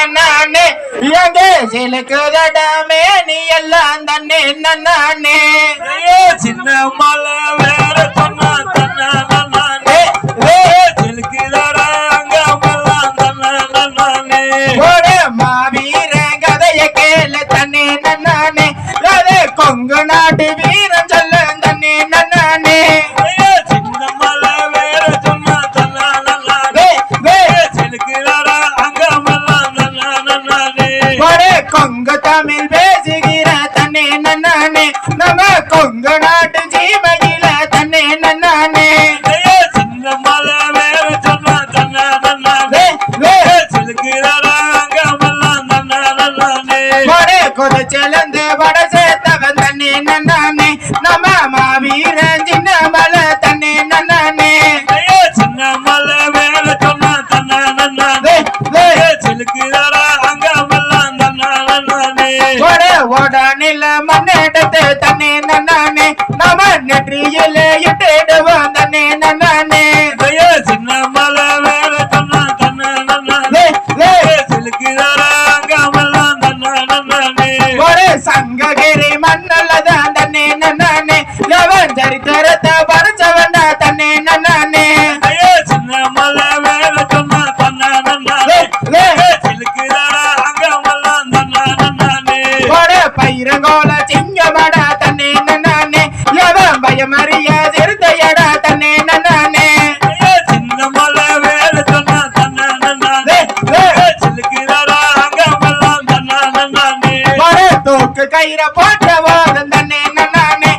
நன்னானே இயங்கு சிலுக்குதடமே நீ எல்லாம் தண்ணே நன்னானே. சின்ன மலை வேற சொன்னா தன்னா நன்னானே. மாவீர கதைய கேளு தண்ணே நன்னானே. கொங்கு நாட்டு வீர கொங்கு தமிழ் பேசுகிற தன்னே நானே நம்ம கொங்கு நாட்டு ஜீவகில தன்னே நானே சின்ன மலை வேற சொன்னா தன்ன தன்னானே சிலுக்கிறாங்க கொலை செலந்து வடச ஓடானில மண்ணெடுத்து தன்னே நன்னானே. நம நெற்றியிலே இட்டிடுவான் தன்னே நன்னானே. சின்ன மலை வேற தன்னா தன்னா நன்னானே. செலுக்கிறாராங்க மல்லாம் தன்னா நன்னானே. ஒரு சங்ககிரி மன்னல இருங்கோல சிங்கமட தன்னே நன்னானே எவன் பயமறிய சிறுத்தையட தன்னே நன்னானே சிங்கமல வேலை சொன்ன தன்ன தோக்கு கயிற போட்டவோ தன்னே நன்னானே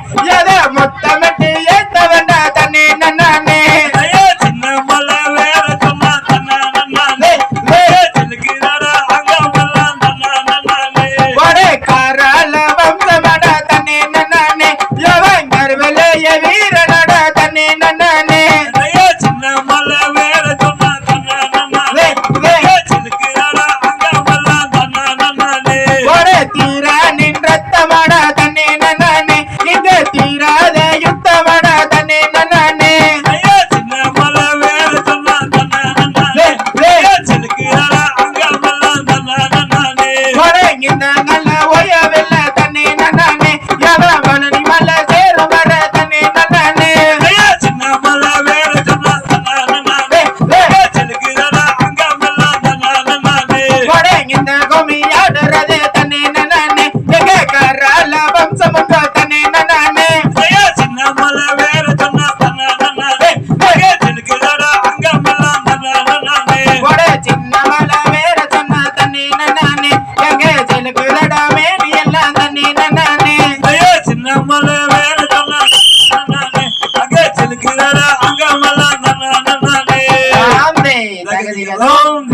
வீரனட தன்னே நன்ன digas, no,